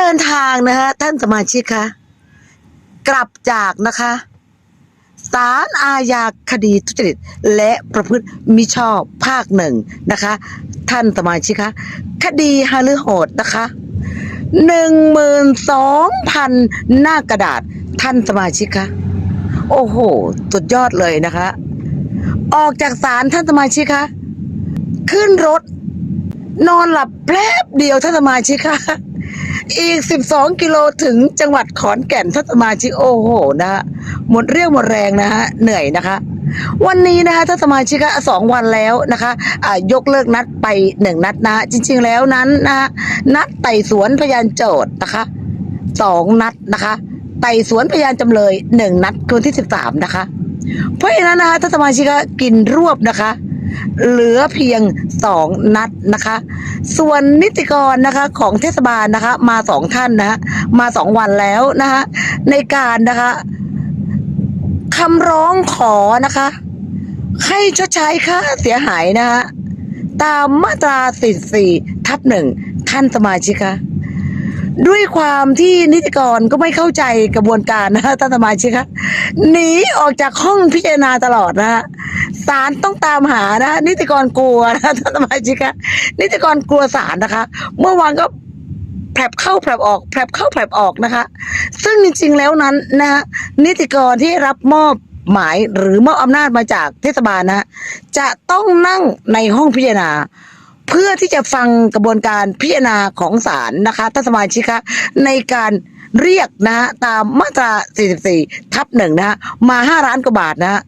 ดินทางนะคะท่านสมาชิกคะกลับจากนะคะศาลอาญาคดีทุจริต และประพฤติมิชอบภาคหนึ่งนะคะ ท่านสมาชิกคะคดีฮาลือโหดนะคะหนึ่งหมื่นสองพันหน้ากระดาษท่านสมาชิกคะโอ้โห สุดยอดเลยนะคะ ออกจากศาลท่านสมาชิกคะขึ้นรถ นอนหลับแป๊บเดียวท่านสมาชิกคะ อีก 12 กิโลถึงจังหวัดขอนแก่นท่านสมาชิกโอ้โหนะฮะหมดเรี่ยวหมดแรงนะฮะเหนื่อยนะคะ วันนี้นะคะท่านสมาชิกะสองวันแล้วนะคะอ่ายกเลิกนัดไปหนึ่งนัดนะจริง ๆ แล้วนั้นนะฮะนัดไต่สวนพยานโจทย์นะคะสองนัดนะคะไต่สวนพยานจำเลยหนึ่งนัดคืนที่สิบสามนะคะ เพราะฉะนั้นนะคะท่านสมาชิกะกินรวบนะคะ เหลือเพียงสองนัดนะคะ ส่วนนิติกรนะคะของเทศบาลนะคะ มาสองท่านนะะมาสองวันแล้วนะคะในการนะคะคำร้องขอนะคะ ให้ชดใช้ค่าเสียหายนะคะตามมาตรา44ทับหนึ่งท่านสมาชิกคะด้วยความที่นิติกรก็ไม่เข้าใจกระบวนการนะคะท่านสมาชิกคะหนีออกจากห้องพิจารณาตลอดนะคะ ศาลต้องตามหานะ นิติกรกลัวนะท่านสมาชิกคะนิติกรกลัวศาลนะคะ เมื่อวานก็แผลบเข้าแผลบออกแผลบเข้าแผลบออกนะคะ ซึ่งจริงๆแล้วนั้นนะคะนิติกรที่รับมอบหมายหรือมอบอำนาจมาจากเทศบาลนะ จะต้องนั่งในห้องพิจารณา เพื่อที่จะฟังกระบวนการพิจารณาของศาลนะคะท่านสมาชิกคะในการ เรียกนะฮะตามมาตรา 44 ทับหนึ่งนะฮะมา 5 ล้านกว่าบาทนะฮะ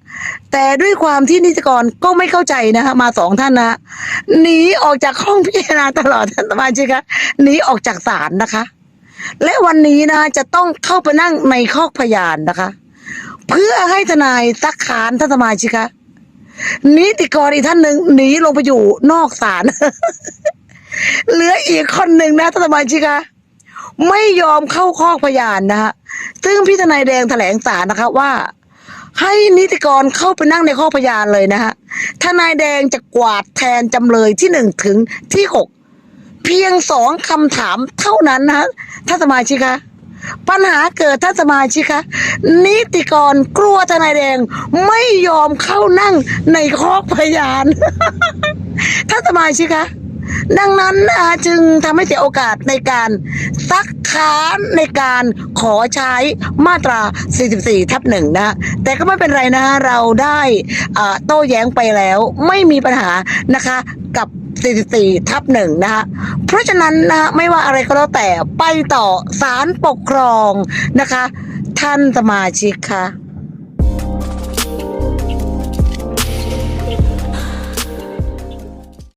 แต่ด้วยความที่นิติกรก็ไม่เข้าใจนะฮะมาสองท่านนะหนีออกจากห้องพิจารณาตลอดท่านสมาชิกคะหนีออกจากศาลนะคะ และวันนี้นะจะต้องเข้าไปนั่งในคอกพยานนะคะ เพื่อให้ทนายซักค้านท่านสมาชิกคะนิติกรอีกท่านหนึ่งหนีลงไปอยู่นอกศาลเหลืออีกคนหนึ่งนะท่านสมาชิกคะ ไม่ยอมเข้าคอกพยานนะฮะซึ่งพี่ทนายแดงแถลงสารนะคะว่า ให้นิติกรเข้าไปนั่งในข้อกพยานเลยนะฮะทนายแดงจะกวาดแทนจำเลยที่หนึ่งถึงที่หกเพียงสองคำถามเท่านั้นนะท่านสมาชิกคะปัญหาเกิดท่านสมาชิกคะนิติกรกลัวทนายแดงไม่ยอมเข้านั่งในคอกพยานท่านสมาชิกคะดังนั้นนะจึงทำให้เสียโอกาสในการซัก ค้านในการขอใช้มาตรา 44 ทับหนึ่งนะ แต่ก็ไม่เป็นไรนะเราได้โต้แย้งไปแล้วไม่มีปัญหานะคะกับ 44 ทับหนึ่งนะคะเพราะฉะนั้นนะไม่ว่าอะไรก็แล้วแต่ไปต่อศาลปกครองนะคะ ท่านสมาชิกค่ะ